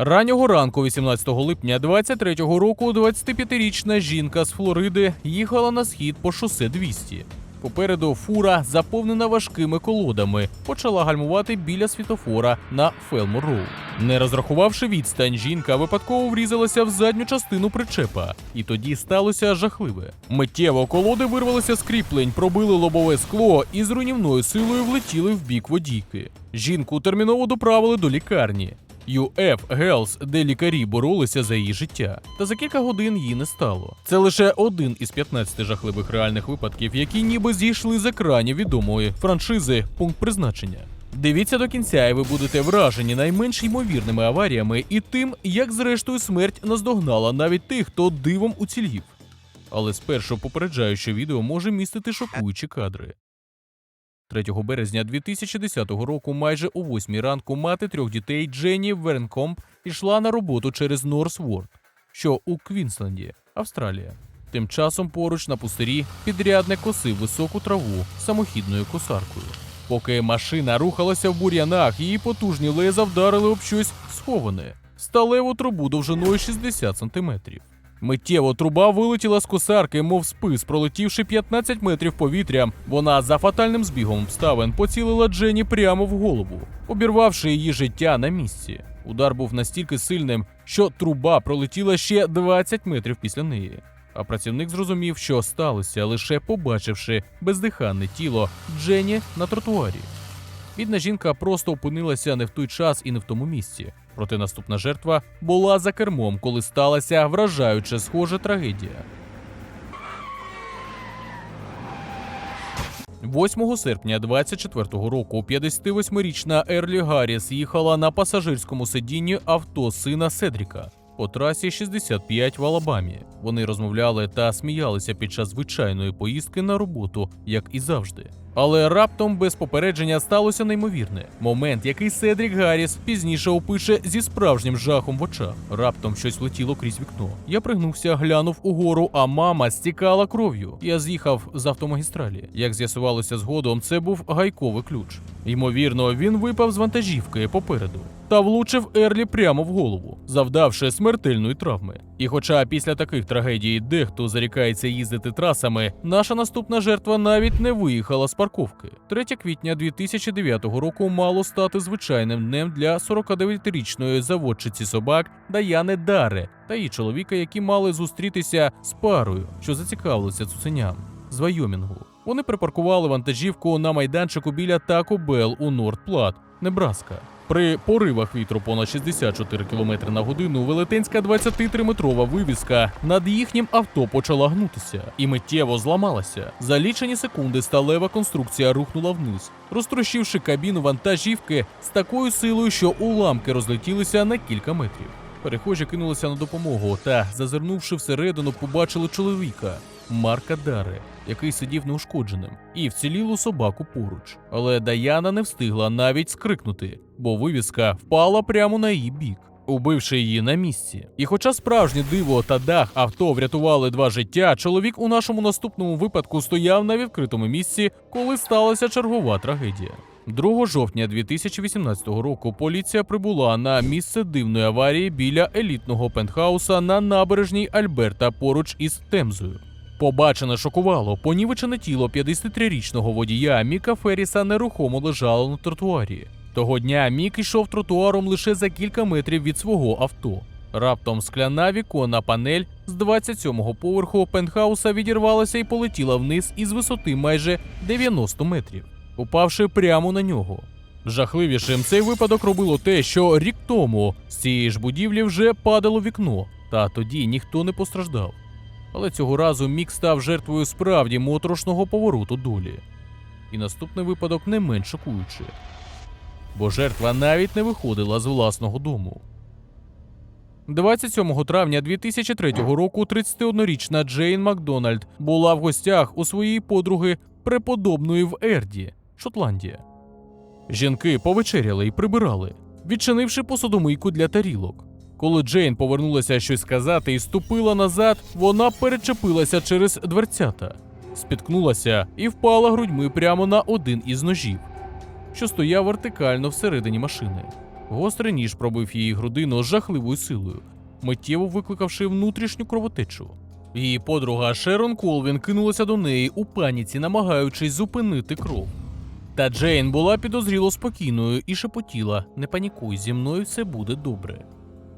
Раннього ранку, 18 липня 23-го року, 25-річна жінка з Флориди їхала на схід по шосе 200. Попереду фура, заповнена важкими колодами, почала гальмувати біля світофора на Фелмор Роу. Не розрахувавши відстань, жінка випадково врізалася в задню частину причепа, і тоді сталося жахливе. Миттєво колоди вирвалися з кріплень, пробили лобове скло і з руйнівною силою влетіли в бік водійки. Жінку терміново доправили до лікарні. UF Health, де лікарі боролися за її життя. Та за кілька годин її не стало. Це лише один із 15 жахливих реальних випадків, які ніби зійшли з екранів відомої франшизи пункт призначення. Дивіться до кінця, і ви будете вражені найменш ймовірними аваріями і тим, як зрештою смерть наздогнала навіть тих, хто дивом уцілів. Але спершу попереджаю, що відео може містити шокуючі кадри. 3 березня 2010 року, майже о 8 ранку, мати трьох дітей Дженні Вернкомп йшла на роботу через Норсворд, що у Квінсленді, Австралія. Тим часом поруч на пустирі підрядник косив високу траву самохідною косаркою. Поки машина рухалася в бур'янах, її потужні леза вдарили об щось сховане сталеву трубу довжиною 60 сантиметрів. Миттєво труба вилетіла з косарки, мов спис, пролетівши 15 метрів повітря. Вона за фатальним збігом обставин поцілила Дженні прямо в голову, обірвавши її життя на місці. Удар був настільки сильним, що труба пролетіла ще 20 метрів після неї. А працівник зрозумів, що сталося, лише побачивши бездиханне тіло Дженні на тротуарі. Бідна жінка просто опинилася не в той час і не в тому місці. Проте наступна жертва була за кермом, коли сталася вражаюче схожа трагедія. 8 серпня 24-го року 58-річна Ерлі Гарріс їхала на пасажирському сидінні авто сина Седріка по трасі 65 в Алабамі. Вони розмовляли та сміялися під час звичайної поїздки на роботу, як і завжди. Але раптом без попередження сталося неймовірне. Момент, який Седрік Гарріс пізніше опише зі справжнім жахом в очах. Раптом щось влетіло крізь вікно. Я пригнувся, глянув угору, а мама стікала кров'ю. Я з'їхав з автомагістралі. Як з'ясувалося згодом, це був гайковий ключ. Ймовірно, він випав з вантажівки попереду та влучив Ерлі прямо в голову, завдавши смертельної травми. І хоча після таких трагедій дехто зарікається їздити трасами, наша наступна жертва навіть не виїхала з парковки. 3 квітня 2009 року мало стати звичайним днем для 49-річної заводчиці собак Даяни Даре та її чоловіка, які мали зустрітися з парою, що зацікавилися цуценям з Вайомінгу. Вони припаркували вантажівку на майданчику біля Тако Белл у Норт Плат, Небраска. При поривах вітру понад 64 км на годину велетенська 23-метрова вивіска над їхнім авто почала гнутися і миттєво зламалася. За лічені секунди сталева конструкція рухнула вниз, розтрощивши кабіну вантажівки з такою силою, що уламки розлетілися на кілька метрів. Перехожі кинулися на допомогу та, зазирнувши всередину, побачили чоловіка Марка Дари, який сидів неушкодженим, і вцілілу собаку поруч. Але Даяна не встигла навіть скрикнути, бо вивіска впала прямо на її бік. Убивши її на місці. І хоча справжнє диво та дах авто врятували два життя, чоловік у нашому наступному випадку стояв на відкритому місці, коли сталася чергова трагедія. 2 жовтня 2018 року поліція прибула на місце дивної аварії біля елітного пентхауса на набережній Альберта поруч із Темзою. Побачене шокувало, понівечене тіло 53-річного водія Міка Ферріса нерухомо лежало на тротуарі. Того дня Мік йшов тротуаром лише за кілька метрів від свого авто. Раптом скляна віконна панель з 27-го поверху пентхауса відірвалася і полетіла вниз із висоти майже 90 метрів, упавши прямо на нього. Жахливішим цей випадок робило те, що рік тому з цієї ж будівлі вже падало вікно, та тоді ніхто не постраждав. Але цього разу Мік став жертвою справді моторошного повороту долі. І наступний випадок не менш шокуючий. Бо жертва навіть не виходила з власного дому. 27 травня 2003 року 31-річна Джейн Макдональд була в гостях у своїй подруги преподобної в Ерді, Шотландія. Жінки повечеряли і прибирали, відчинивши посудомийку для тарілок. Коли Джейн повернулася щось сказати і ступила назад, вона перечепилася через дверцята, спіткнулася і впала грудьми прямо на один із ножів, що стояв вертикально всередині машини. Гострий ніж пробив її грудину з жахливою силою, миттєво викликавши внутрішню кровотечу. Її подруга Шерон Колвін кинулася до неї у паніці, намагаючись зупинити кров. Та Джейн була підозріло спокійною і шепотіла: не панікуй, зі мною все буде добре.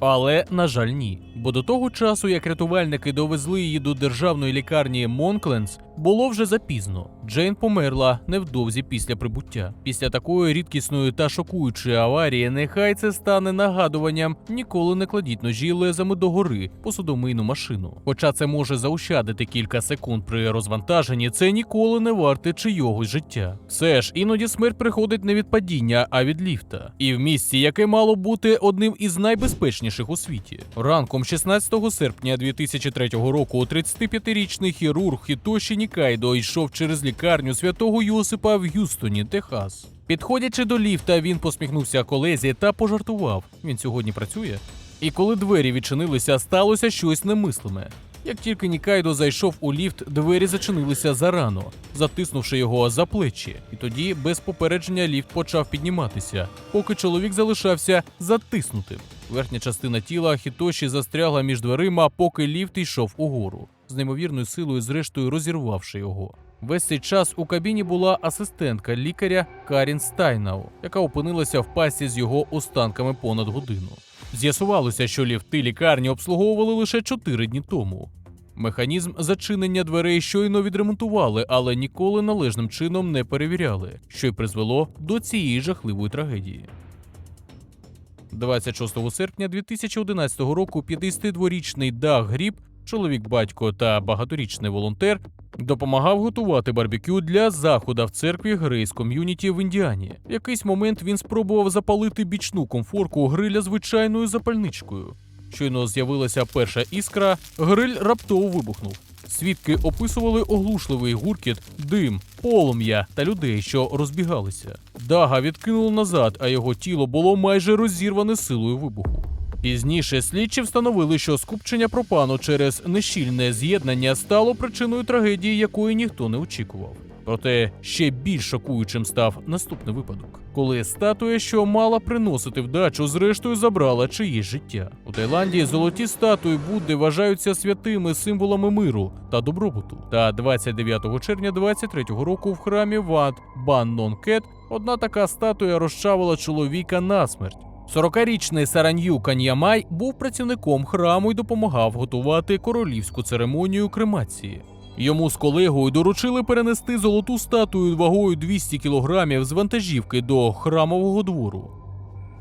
Але, на жаль, ні. Бо до того часу, як рятувальники довезли її до державної лікарні Монкленс, було вже запізно. Джейн померла невдовзі після прибуття. Після такої рідкісної та шокуючої аварії, нехай це стане нагадуванням: ніколи не кладіть ножі лезами догори по судомийну машину. Хоча це може заощадити кілька секунд при розвантаженні, це ніколи не варте чийогось життя. Все ж іноді смерть приходить не від падіння, а від ліфта. І в місці, яке мало бути одним із найбезпечніших у світі. Ранком 16 серпня 2003 року 35-річний хірург Хітоші Нікайдо йшов через лікарню святого Йосипа в Гюстоні, Техас. Підходячи до ліфта, він посміхнувся колезі та пожартував. Він сьогодні працює. І коли двері відчинилися, сталося щось немислиме. Як тільки Нікайдо зайшов у ліфт, двері зачинилися зарано, затиснувши його за плечі, і тоді без попередження ліфт почав підніматися, поки чоловік залишався затиснутим. Верхня частина тіла Хітоші застрягла між дверима, поки ліфт йшов угору, з неймовірною силою, зрештою розірвавши його. Весь цей час у кабіні була асистентка лікаря Карін Стайнау, яка опинилася в пасі з його останками понад годину. З'ясувалося, що ліфти лікарні обслуговували лише 4 дні тому. Механізм зачинення дверей щойно відремонтували, але ніколи належним чином не перевіряли, що й призвело до цієї жахливої трагедії. 26 серпня 2011 року 52-річний Даг Гріб, чоловік батько та багаторічний волонтер, допомагав готувати барбекю для захода в церкві Грейс Ком'юніті в Індіані. В якийсь момент він спробував запалити бічну комфорку гриля звичайною запальничкою. Щойно з'явилася перша іскра, гриль раптово вибухнув. Свідки описували оглушливий гуркіт, дим, полум'я та людей, що розбігалися. Дага відкинуло назад, а його тіло було майже розірване силою вибуху. Пізніше слідчі встановили, що скупчення пропану через нещільне з'єднання стало причиною трагедії, якої ніхто не очікував. Проте ще більш шокуючим став наступний випадок, коли статуя, що мала приносити вдачу, зрештою забрала чиєсь життя. У Таїланді золоті статуї Будди вважаються святими символами миру та добробуту. Та 29 червня 23-го року в храмі Ват Бан Нон одна така статуя розчавила чоловіка насмерть. 40-річний Саран'ю Кан'ямай був працівником храму і допомагав готувати королівську церемонію кремації. Йому з колегою доручили перенести золоту статую вагою 200 кілограмів з вантажівки до храмового двору.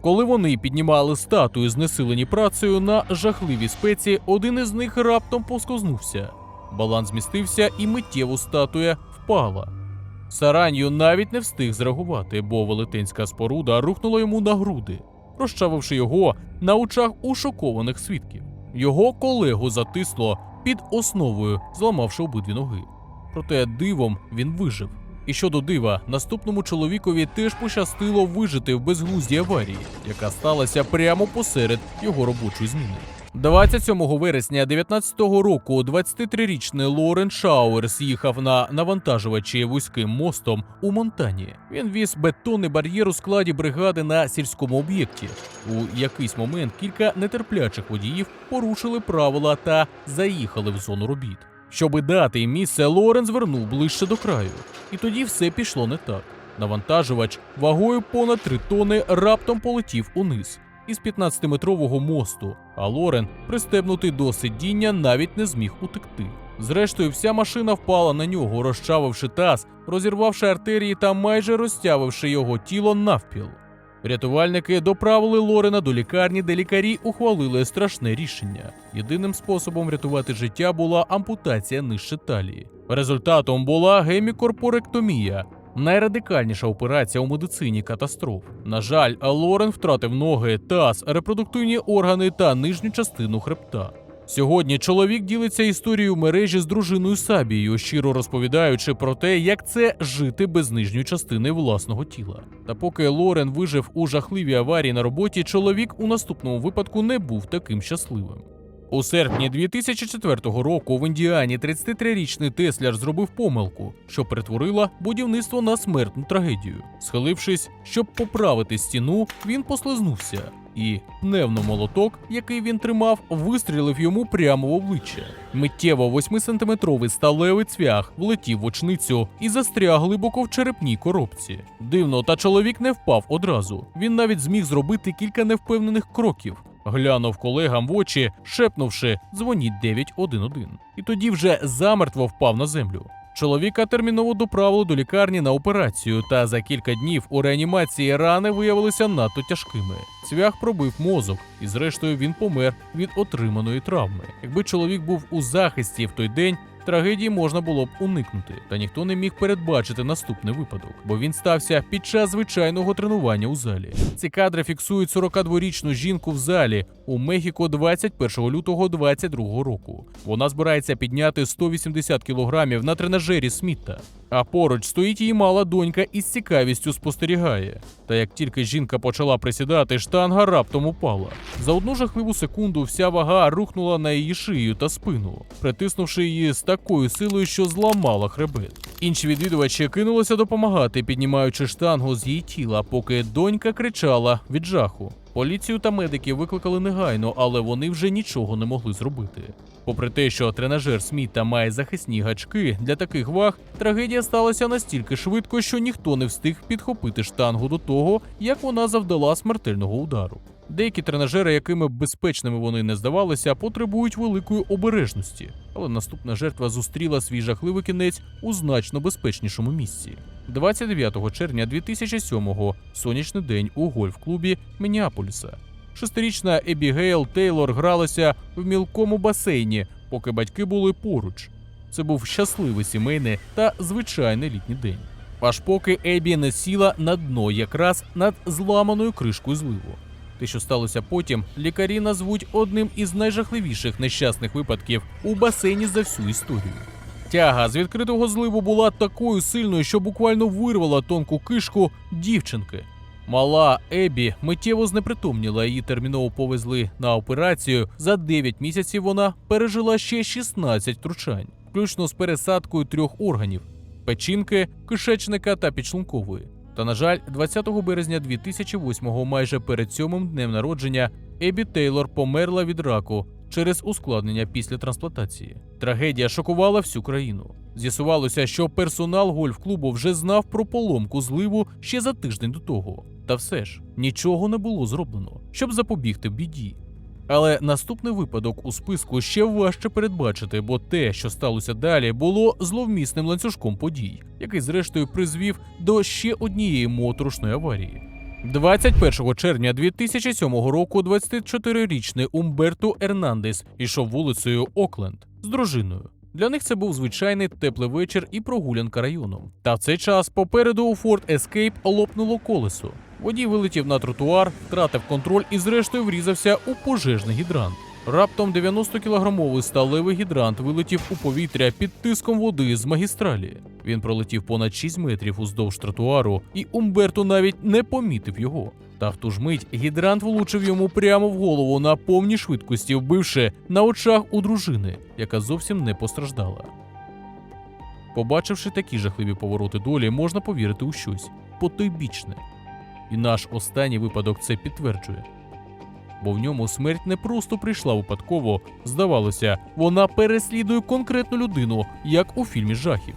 Коли вони піднімали статую, знесилені працею на жахливій спеці, один із них раптом поскознувся. Баланс змістився і миттєво статуя впала. Саранью навіть не встиг зреагувати, бо велетенська споруда рухнула йому на груди, розчавивши його на очах у шокованих свідків. Його колегу затисло під основою, зламавши обидві ноги. Проте дивом він вижив. І щодо дива, наступному чоловікові теж пощастило вижити в безглуздій аварії, яка сталася прямо посеред його робочої зміни. 27 вересня 19-го року 23-річний Лорен Шауерс їхав на навантажувачі вузьким мостом у Монтані. Він віз бетонний бар'єр у складі бригади на сільському об'єкті. У якийсь момент кілька нетерплячих водіїв порушили правила та заїхали в зону робіт. Щоби дати місце, Лорен звернув ближче до краю. І тоді все пішло не так. Навантажувач вагою понад 3 тони раптом полетів униз із 15-метрового мосту, а Лорен, пристебнутий до сидіння, навіть не зміг утекти. Зрештою, вся машина впала на нього, розчавивши таз, розірвавши артерії та майже розтявивши його тіло навпіл. Рятувальники доправили Лорена до лікарні, де лікарі ухвалили страшне рішення. Єдиним способом врятувати життя була ампутація нижче талії. Результатом була гемікорпоректомія, найрадикальніша операція у медицині катастроф. На жаль, Лорен втратив ноги, таз, репродуктивні органи та нижню частину хребта. Сьогодні чоловік ділиться історією мережі з дружиною Сабією, щиро розповідаючи про те, як це жити без нижньої частини власного тіла. Та поки Лорен вижив у жахливій аварії на роботі, чоловік у наступному випадку не був таким щасливим. У серпні 2004 року в Індіані 33-річний Тесляр зробив помилку, що перетворила будівництво на смертну трагедію. Схилившись, щоб поправити стіну, він послизнувся, і пневмомолоток, який він тримав, вистрілив йому прямо в обличчя. Миттєво 8-сантиметровий сталевий цвях влетів в очницю і застряг глибоко в черепній коробці. Дивно, та чоловік не впав одразу. Він навіть зміг зробити кілька невпевнених кроків. Глянув колегам в очі, шепнувши дзвоніть 911. І тоді вже замертво впав на землю. Чоловіка терміново доправили до лікарні на операцію, та за кілька днів у реанімації рани виявилися надто тяжкими. Цвях пробив мозок, і зрештою він помер від отриманої травми. Якби чоловік був у захисті в той день, трагедії можна було б уникнути, та ніхто не міг передбачити наступний випадок, бо він стався під час звичайного тренування у залі. Ці кадри фіксують 42-річну жінку в залі у Мехіко 21 лютого 22 року. Вона збирається підняти 180 кілограмів на тренажері Сміта. А поруч стоїть її мала донька і з цікавістю спостерігає. Та як тільки жінка почала присідати, штанга раптом упала. За одну жахливу секунду вся вага рухнула на її шию та спину, притиснувши її з такою силою, що зламала хребет. Інші відвідувачі кинулися допомагати, піднімаючи штангу з її тіла, поки донька кричала від жаху. Поліцію та медики викликали негайно, але вони вже нічого не могли зробити. Попри те, що тренажер Сміта має захисні гачки для таких ваг, трагедія сталася настільки швидко, що ніхто не встиг підхопити штангу до того, як вона завдала смертельного удару. Деякі тренажери, якими безпечними вони не здавалися, потребують великої обережності, але наступна жертва зустріла свій жахливий кінець у значно безпечнішому місці. 29 червня 2007-го сонячний день у гольф-клубі Мініаполіса. Шестирічна Ебігейл Тейлор гралася в мілкому басейні, поки батьки були поруч. Це був щасливий сімейний та звичайний літній день. Аж поки Ебі не сіла на дно якраз над зламаною кришкою зливу. Те, що сталося потім, лікарі назвуть одним із найжахливіших нещасних випадків у басейні за всю історію. Тяга з відкритого зливу була такою сильною, що буквально вирвала тонку кишку дівчинки. Мала Ебі миттєво знепритомніла, її терміново повезли на операцію. За 9 місяців вона пережила ще 16 втручань, включно з пересадкою трьох органів: печінки, кишечника та підшлункової. Та на жаль, 20 березня 2008-го, майже перед сьомим днем народження, Ебі Тейлор померла від раку через ускладнення після трансплантації. Трагедія шокувала всю країну. З'ясувалося, що персонал гольф-клубу вже знав про поломку зливу ще за тиждень до того. Та все ж нічого не було зроблено, щоб запобігти біді. Але наступний випадок у списку ще важче передбачити, бо те, що сталося далі, було зловмісним ланцюжком подій, який зрештою призвів до ще однієї моторошної аварії. 21 червня 2007 року 24-річний Умберто Ернандес йшов вулицею Окленд з дружиною. Для них це був звичайний теплий вечір і прогулянка районом. Та в цей час попереду у Ford Escape лопнуло колесо. Водій вилетів на тротуар, втратив контроль і зрештою врізався у пожежний гідрант. Раптом 90-кілограмовий сталевий гідрант вилетів у повітря під тиском води з магістралі. Він пролетів понад 6 метрів уздовж тротуару, і Умберто навіть не помітив його. Та в ту ж мить гідрант влучив йому прямо в голову на повній швидкості, вбивши на очах у дружини, яка зовсім не постраждала. Побачивши такі жахливі повороти долі, можна повірити у щось потойбічне. І наш останній випадок це підтверджує. Бо в ньому смерть не просто прийшла випадково, здавалося, вона переслідує конкретну людину, як у фільмі жахів.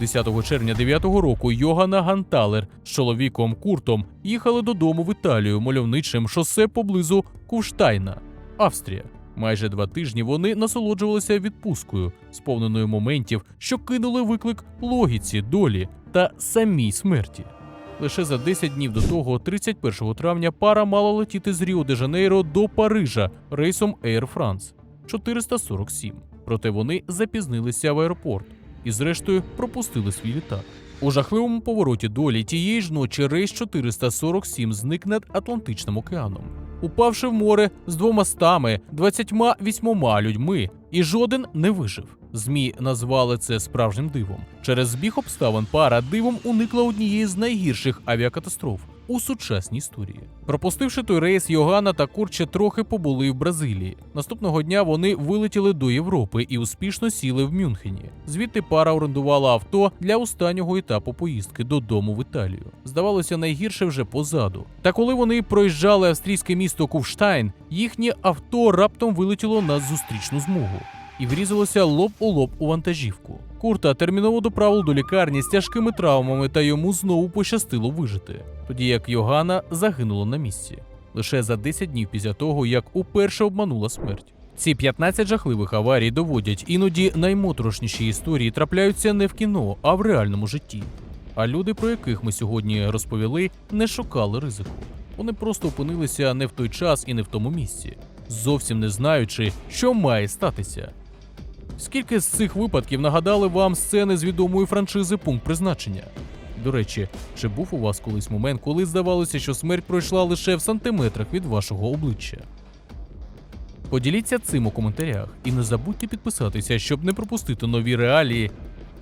10 червня 9-го року Йогана Ганталер з чоловіком Куртом їхали додому в Італію мальовничим шосе поблизу Кувштайна, Австрія. Майже два тижні вони насолоджувалися відпусткою, сповненою моментів, що кинули виклик логіці, долі та самій смерті. Лише за 10 днів до того, 31 травня, пара мала летіти з Ріо де Жанейро до Парижа рейсом Air France 447. Проте вони запізнилися в аеропорт і, зрештою, пропустили свій літак. У жахливому повороті долі тієї ж ночі рейс 447 зник над Атлантичним океаном, упавши в море з двома стами 28 людьми, і жоден не вижив. ЗМІ назвали це справжнім дивом. Через збіг обставин пара дивом уникла однієї з найгірших авіакатастроф. У сучасній історії. Пропустивши той рейс, Йогана та Курче трохи побули в Бразилії. Наступного дня вони вилетіли до Європи і успішно сіли в Мюнхені. Звідти пара орендувала авто для останнього етапу поїздки додому в Італію. Здавалося, найгірше вже позаду. Та коли вони проїжджали австрійське місто Кувштайн, їхнє авто раптом вилетіло на зустрічну змогу і врізалося лоб у лоб у вантажівку. Курта терміново доправили до лікарні з тяжкими травмами, та йому знову пощастило вижити, тоді як Йогана загинула на місці лише за 10 днів після того, як уперше обманула смерть. Ці 15 жахливих аварій доводять іноді наймоторошніші історії трапляються не в кіно, а в реальному житті. А люди, про яких ми сьогодні розповіли, не шукали ризику. Вони просто опинилися не в той час і не в тому місці, зовсім не знаючи, що має статися. Скільки з цих випадків нагадали вам сцени з відомої франшизи Пункт призначення? До речі, чи був у вас колись момент, коли здавалося, що смерть пройшла лише в сантиметрах від вашого обличчя? Поділіться цим у коментарях і не забудьте підписатися, щоб не пропустити нові реалії,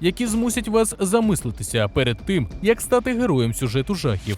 які змусять вас замислитися перед тим, як стати героєм сюжету жахів